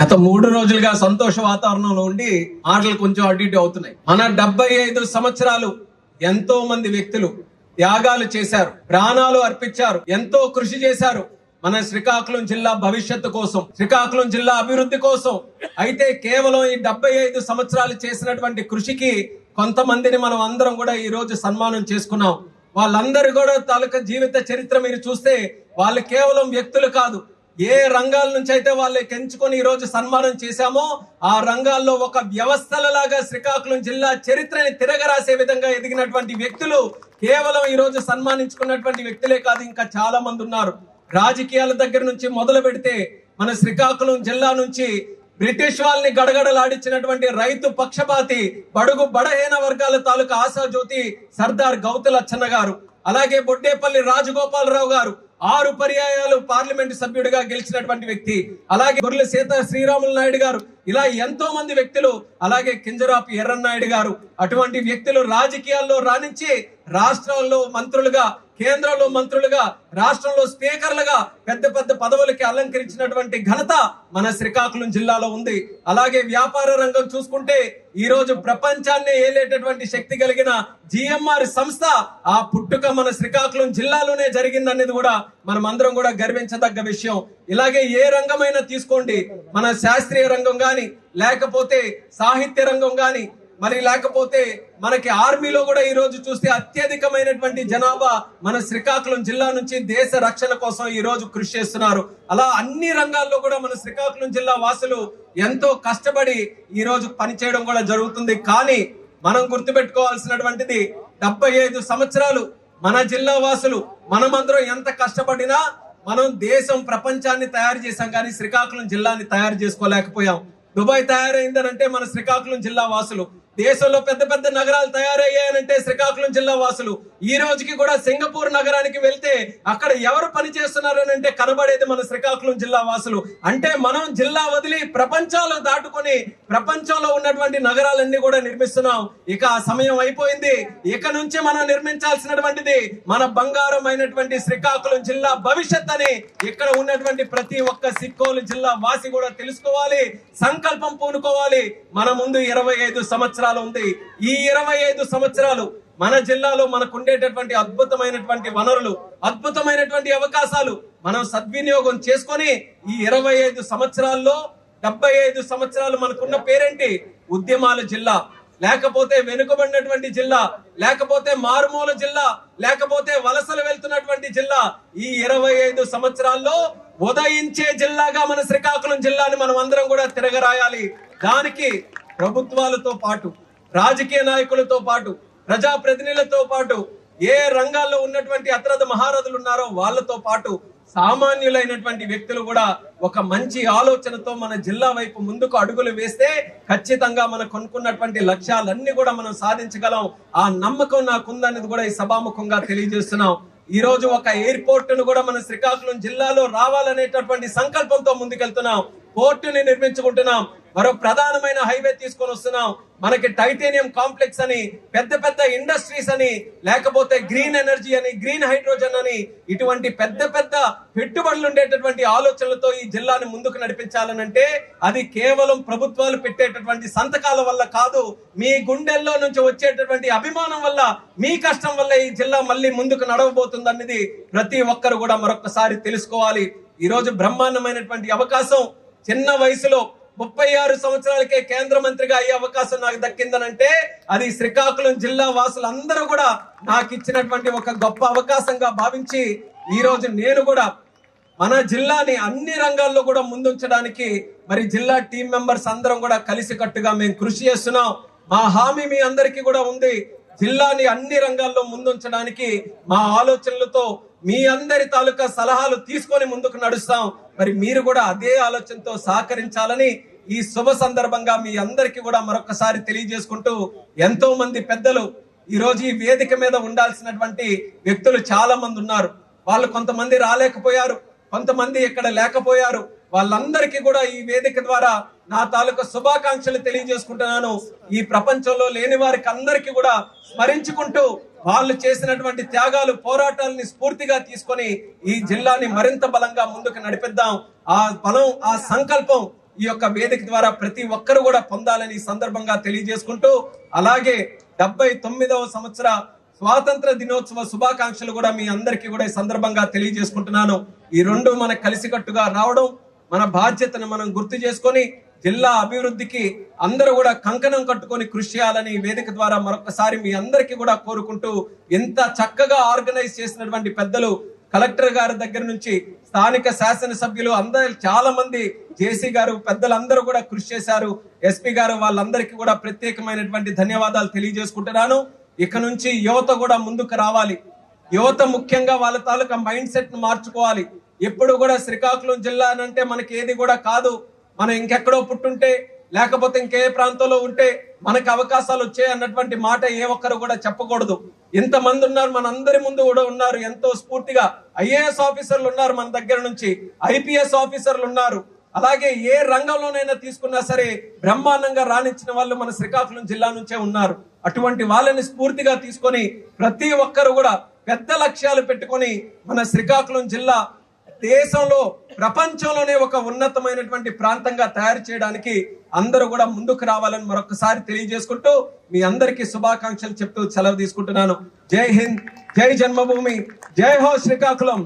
గత మూడు రోజులుగా సంతోష వాతావరణంలో ఉండి ఆటలు కొంచెం అటు ఇటు అవుతున్నాయి. మన డెబ్బై ఐదు సంవత్సరాలు ఎంతో మంది వ్యక్తులు త్యాగాలు చేశారు ప్రాణాలు అర్పించారు ఎంతో కృషి చేశారు మన శ్రీకాకుళం జిల్లా భవిష్యత్తు కోసం శ్రీకాకుళం జిల్లా అభివృద్ధి కోసం. అయితే కేవలం ఈ డెబ్బై ఐదు సంవత్సరాలు చేసినటువంటి కృషికి కొంతమందిని మనం అందరం కూడా ఈ రోజు సన్మానం చేసుకున్నాం. వాళ్ళందరూ కూడా తాలూకా జీవిత చరిత్ర మీరు చూస్తే వాళ్ళు కేవలం వ్యక్తులు కాదు ఏ రంగాల నుంచి అయితే వాళ్ళు కెంచుకొని ఈరోజు సన్మానం చేశామో ఆ రంగాల్లో ఒక వ్యవస్థలలాగా శ్రీకాకుళం జిల్లా చరిత్రని తిరగరాసే విధంగా ఎదిగినటువంటి వ్యక్తులు కేవలం ఈరోజు సన్మానించుకున్నటువంటి వ్యక్తులే కాదు ఇంకా చాలా మంది ఉన్నారు. రాజకీయాల దగ్గర నుంచి మొదలు పెడితే మన శ్రీకాకుళం జిల్లా నుంచి బ్రిటిష్ వాళ్ళని గడగడలాడించినటువంటి రైతు పక్షపాతి బడుగు బడహీన వర్గాల తాలూకా ఆశాజ్యోతి సర్దార్ గౌతులచ్చన్న గారు అలాగే బొడ్డేపల్లి రాజగోపాలరావు గారు ఆరు పర్యాయాలు పార్లమెంట్ సభ్యుడిగా గెలిచినటువంటి వ్యక్తి అలాగే గొర్రెల సీత శ్రీరాములు నాయుడు గారు ఇలా ఎంతో మంది వ్యక్తులు అలాగే కింజరాపు ఎర్రన్నాయుడు గారు అటువంటి వ్యక్తులు రాజకీయాల్లో రాణించి రాష్ట్రాల్లో మంత్రులుగా కేంద్రంలో మంత్రులుగా రాష్ట్రంలో స్పీకర్లుగా పెద్ద పెద్ద పదవులకి అలంకరించినటువంటి ఘనత మన శ్రీకాకుళం జిల్లాలో ఉంది. అలాగే వ్యాపార రంగం చూసుకుంటే ఈ రోజు ప్రపంచాన్ని ఏలేటటువంటి శక్తి కలిగిన జిఎంఆర్ సంస్థ ఆ పుట్టుక మన శ్రీకాకుళం జిల్లాలోనే జరిగిందనేది కూడా మనం అందరం కూడా గర్వించదగ్గ విషయం. ఇలాగే ఏ రంగమైనా తీసుకోండి. మన శాస్త్రీయ రంగం గాని లేకపోతే సాహిత్య రంగం గాని మరి లేకపోతే మనకి ఆర్మీలో కూడా ఈ రోజు చూస్తే అత్యధికమైనటువంటి జనాభా మన శ్రీకాకుళం జిల్లా నుంచి దేశ రక్షణ కోసం ఈ రోజు కృషి చేస్తున్నారు. అలా అన్ని రంగాల్లో కూడా మన శ్రీకాకుళం జిల్లా వాసులు ఎంతో కష్టపడి ఈ రోజు పనిచేయడం కూడా జరుగుతుంది. కానీ మనం గుర్తుపెట్టుకోవాల్సినటువంటిది డెబ్బై ఐదు సంవత్సరాలు మన జిల్లా వాసులు మనమందరం ఎంత కష్టపడినా మనం దేశం ప్రపంచాన్ని తయారు చేశాం కానీ శ్రీకాకుళం జిల్లాని తయారు చేసుకోలేకపోయాం. దుబాయ్ తయారైందనంటే మన శ్రీకాకుళం జిల్లా వాసులు. దేశంలో పెద్ద పెద్ద నగరాలు తయారయ్యాయనంటే శ్రీకాకుళం జిల్లా వాసులు. ఈ రోజుకి కూడా సింగపూర్ నగరానికి వెళ్తే అక్కడ ఎవరు పని చేస్తున్నారని అంటే కనబడేది మన శ్రీకాకుళం జిల్లా వాసులు. అంటే మనం జిల్లా వదిలి ప్రపంచంలో దాటుకొని ప్రపంచంలో ఉన్నటువంటి నగరాలన్నీ కూడా నిర్మిస్తున్నాం. ఇక ఆ సమయం అయిపోయింది. ఇక నుంచి మనం నిర్మించాల్సినటువంటిది మన బంగారం అయినటువంటి శ్రీకాకుళం జిల్లా భవిష్యత్ అని ఇక్కడ ఉన్నటువంటి ప్రతి ఒక్క సిక్కోలు జిల్లా వాసి కూడా తెలుసుకోవాలి. సంకల్పం పూనుకోవాలి. మన ముందు ఇరవై ఐదు సంవత్సరాలు ఉంది. ఈ ఇరవై ఐదు సంవత్సరాలు మన జిల్లాలో మనకు ఉండేటటువంటి అద్భుతమైనటువంటి వనరులు అద్భుతమైనటువంటి అవకాశాలు మనం సద్వినియోగం చేసుకొని ఈ ఇరవై ఐదు సంవత్సరాల్లో డెబ్బై ఐదు సంవత్సరాలు మనకున్న పేరేంటి? ఉద్యమాల జిల్లా. లేకపోతే వెనుకబడినటువంటి జిల్లా లేకపోతే మారుమూల జిల్లా లేకపోతే వలసలు వెళ్తున్నటువంటి జిల్లా. ఈ ఇరవై ఐదు సంవత్సరాల్లో ఉదయించే జిల్లాగా మన శ్రీకాకుళం జిల్లాని మనం అందరం కూడా తిరగరాయాలి. దానికి ప్రభుత్వాలతో పాటు రాజకీయ నాయకులతో పాటు ప్రజా ప్రతినిధులతో పాటు ఏ రంగాల్లో ఉన్నటువంటి అత్రద మహారథులు ఉన్నారో వాళ్ళతో పాటు సామాన్యులైనటువంటి వ్యక్తులు కూడా ఒక మంచి ఆలోచనతో మన జిల్లా వైపు ముందుకు అడుగులు వేస్తే ఖచ్చితంగా మనం కొనుక్కున్నటువంటి లక్ష్యాలన్నీ కూడా మనం సాధించగలం. ఆ నమ్మకం నాకుందనేది కూడా ఈ సభాముఖంగా తెలియజేస్తున్నాం. ఈ రోజు ఒక ఎయిర్పోర్ట్ను కూడా మన శ్రీకాకుళం జిల్లాలో రావాలనేటటువంటి సంకల్పంతో ముందుకెళ్తున్నాం. పోర్టుని నిర్మించుకుంటున్నాం. మరో ప్రధానమైన హైవే తీసుకొని వస్తున్నాం. మనకి టైటేనియం కాంప్లెక్స్ అని పెద్ద పెద్ద ఇండస్ట్రీస్ అని లేకపోతే గ్రీన్ ఎనర్జీ అని గ్రీన్ హైడ్రోజన్ అని ఇటువంటి పెద్ద పెద్ద పెట్టుబడులు ఉండేటటువంటి ఆలోచనలతో ఈ జిల్లాని ముందుకు నడిపించాలనంటే అది కేవలం ప్రభుత్వాలు పెట్టేటటువంటి సంతకాల వల్ల కాదు మీ గుండెల్లో నుంచి వచ్చేటటువంటి అభిమానం వల్ల మీ కష్టం వల్ల ఈ జిల్లా మళ్ళీ ముందుకు నడవబోతుంది అన్నది ప్రతి ఒక్కరు కూడా మరొకసారి తెలుసుకోవాలి. ఈరోజు బ్రహ్మాండమైనటువంటి అవకాశం చిన్న వయసులో ముప్పై ఆరు సంవత్సరాలకే కేంద్ర మంత్రిగా అయ్యే అవకాశం నాకు దక్కిందనంటే అది శ్రీకాకుళం జిల్లా వాసులందరూ కూడా నాకు ఇచ్చినటువంటి ఒక గొప్ప అవకాశంగా భావించి ఈ రోజు నేను కూడా మన జిల్లాని అన్ని రంగాల్లో కూడా ముందుంచడానికి మరి జిల్లా టీం మెంబర్స్ అందరం కూడా కలిసికట్టుగా మేము కృషి చేస్తున్నాం. మా హామీ మీ అందరికీ కూడా ఉంది. జిల్లాని అన్ని రంగాల్లో ముందుంచడానికి మా ఆలోచనలతో మీ అందరి తాలూకా సలహాలు తీసుకొని ముందుకు నడుస్తాం. మరి మీరు కూడా అదే ఆలోచనతో సహకరించాలని ఈ శుభ సందర్భంగా మీ అందరికీ కూడా మరొకసారి తెలియజేసుకుంటూ ఎంతో మంది పెద్దలు ఈరోజు ఈ వేదిక మీద ఉండాల్సినటువంటి వ్యక్తులు చాలా మంది ఉన్నారు. వాళ్ళు కొంతమంది రాలేకపోయారు కొంతమంది ఇక్కడ లేకపోయారు. వాళ్ళందరికీ కూడా ఈ వేదిక ద్వారా నా తాలూకా శుభాకాంక్షలు తెలియజేసుకుంటున్నాను. ఈ ప్రపంచంలో లేని వారికి అందరికీ కూడా స్మరించుకుంటూ వాళ్ళు చేసినటువంటి త్యాగాలు పోరాటాలని స్ఫూర్తిగా తీసుకొని ఈ జిల్లాని మరింత బలంగా ముందుకు నడిపిద్దాం. ఆ బలం ఆ సంకల్పం ఈ యొక్క వేదిక ద్వారా ప్రతి ఒక్కరు కూడా పొందాలని సందర్భంగా తెలియజేసుకుంటూ అలాగే డెబ్బై తొమ్మిదవ సంవత్సర స్వాతంత్ర దినోత్సవ శుభాకాంక్షలు కూడా మీ అందరికీ కూడా ఈ సందర్భంగా తెలియజేసుకుంటున్నాను. ఈ రెండు మన కలిసికట్టుగా రావడం మన బాధ్యతను మనం గుర్తు చేసుకొని జిల్లా అభివృద్ధికి అందరూ కూడా కంకణం కట్టుకొని కృషి చేయాలని వేదిక ద్వారా మరొకసారి మీ అందరికీ కూడా కోరుకుంటూ ఎంత చక్కగా ఆర్గనైజ్ చేసినటువంటి పెద్దలు కలెక్టర్ గారి దగ్గర నుంచి స్థానిక శాసనసభ్యులు అందరు చాలా మంది జేసీ గారు పెద్దలందరూ కూడా కృషి చేశారు. ఎస్పీ గారు వాళ్ళందరికీ కూడా ప్రత్యేకమైనటువంటి ధన్యవాదాలు తెలియజేసుకుంటున్నాను. ఇక నుంచి యువత కూడా ముందుకు రావాలి. యువత ముఖ్యంగా వాళ్ళ తాలూకా మైండ్ సెట్ను మార్చుకోవాలి. ఎప్పుడు కూడా శ్రీకాకుళం జిల్లా అని అంటే మనకి ఏది కూడా కాదు. మనం ఇంకెక్కడో పుట్టుంటే లేకపోతే ఇంకే ప్రాంతంలో ఉంటే మనకు అవకాశాలు వచ్చాయి అన్నటువంటి మాట ఏ ఒక్కరు కూడా చెప్పకూడదు. ఎంతమంది ఉన్నారు మన అందరి ముందు కూడా ఉన్నారు ఎంతో స్ఫూర్తిగా. ఐఏఎస్ ఆఫీసర్లు ఉన్నారు మన దగ్గర నుంచి ఐపీఎస్ ఆఫీసర్లు ఉన్నారు. అలాగే ఏ రంగంలోనైనా తీసుకున్నా సరే బ్రహ్మాండంగా రాణించిన వాళ్ళు మన శ్రీకాకుళం జిల్లా నుంచే ఉన్నారు. అటువంటి వాళ్ళని స్ఫూర్తిగా తీసుకొని ప్రతి ఒక్కరు కూడా పెద్ద లక్ష్యాలు పెట్టుకొని మన శ్రీకాకుళం జిల్లా దేశంలో ప్రపంచంలోనే ఒక ఉన్నతమైనటువంటి ప్రాంతంగా తయారు చేయడానికి అందరూ కూడా ముందుకు రావాలని మరొకసారి తెలియజేసుకుంటూ మీ అందరికీ శుభాకాంక్షలు చెప్తూ సెలవు తీసుకుంటున్నాను. జై హింద్ జై జన్మభూమి జై హో శ్రీకాకుళం.